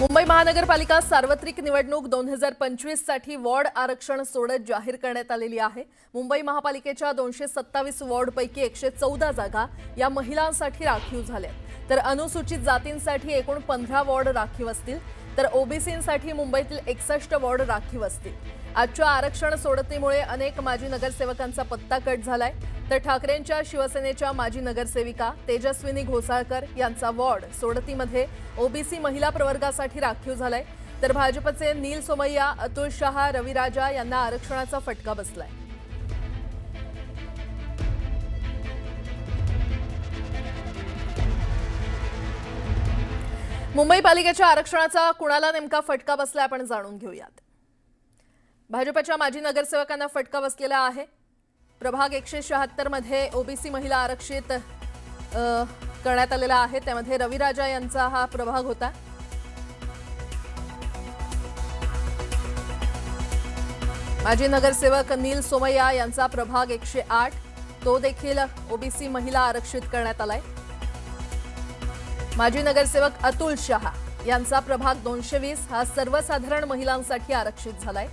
मुंबई महानगरपालिका सार्वत्रिक निवडणूक दोन हजार पंचवीससाठी वॉर्ड आरक्षण सोडत जाहीर करण्यात आलेली आहे. मुंबई महापालिकेच्या दोनशे सत्तावीस वॉर्डपैकी एकशे चौदा जागा या महिलांसाठी राखीव झाल्या तर अनुसूचित जातींसाठी एकूण पंधरा वॉर्ड राखीव असतील. तर ओबीसींसाठी मुंबईतील एकसष्ट वॉर्ड राखीव असतील. आजच्या आरक्षण सोडतीमुळे अनेक माजी नगरसेवकांचा पत्ता कट झालाय. तर ठाकरेंच्या शिवसेनेच्या माजी नगरसेविका तेजस्विनी घोसाळकर यांचा वॉर्ड सोडतीमध्ये ओबीसी महिला प्रवर्गासाठी राखीव झालाय. तर भाजपचे नील सोमय्या अतुल शहा रविराजा यांना आरक्षणाचा फटका बसलाय. मुंबई पालिकेच्या आरक्षणाचा कुणाला नेमका फटका बसला आपण जाणून घेऊयात. भाजपच्या माजी नगरसेवकांना फटका बसलेला आहे. प्रभाग एकशे शहात्तरमध्ये ओबीसी महिला आरक्षित करण्यात आलेला आहे. त्यामध्ये रविराजा यांचा हा प्रभाग होता. माजी नगरसेवक नील सोमय्या यांचा प्रभाग एकशे आठ. तो देखील ओबीसी महिला आरक्षित करण्यात आलाय. माजी नगरसेवक अतुल शहा यांचा प्रभाग दोनशे वीस हा सर्वसाधारण महिलांसाठी आरक्षित झालाय.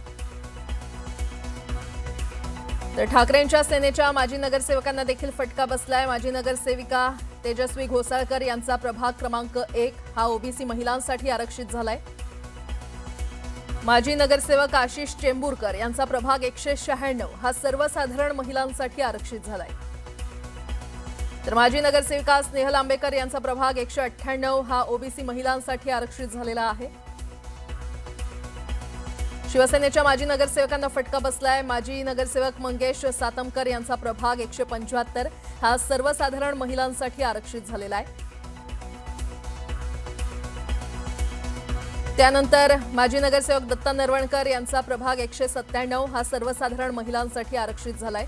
तर ठाकरेंच्या सेनेच्या माजी नगरसेवकांना देखील फटका बसलाय. माजी नगरसेविका तेजस्वी घोसाळकर यांचा प्रभाग क्रमांक एक हा ओबीसी महिलांसाठी आरक्षित झालाय. माजी नगरसेवक आशिष चेंबूरकर यांचा प्रभाग एकशे शहाण्णव हा सर्वसाधारण महिलांसाठी आरक्षित झालाय. तर माजी नगरसेविका स्नेहल आंबेकर यांचा प्रभाग एकशे अठ्ठ्याण्णव हा ओबीसी महिलांसाठी आरक्षित झालेला आहे. शिवसेनेच्या माजी नगरसेवकांना फटका बसलाय. माजी नगरसेवक मंगेश सातमकर यांचा प्रभाग एकशे पंच्याहत्तर हा सर्वसाधारण महिलांसाठी आरक्षित झालेला आहे. त्यानंतर माजी नगरसेवक दत्ता नरवणकर यांचा प्रभाग एकशे सत्त्याण्णव हा सर्वसाधारण महिलांसाठी आरक्षित झालाय.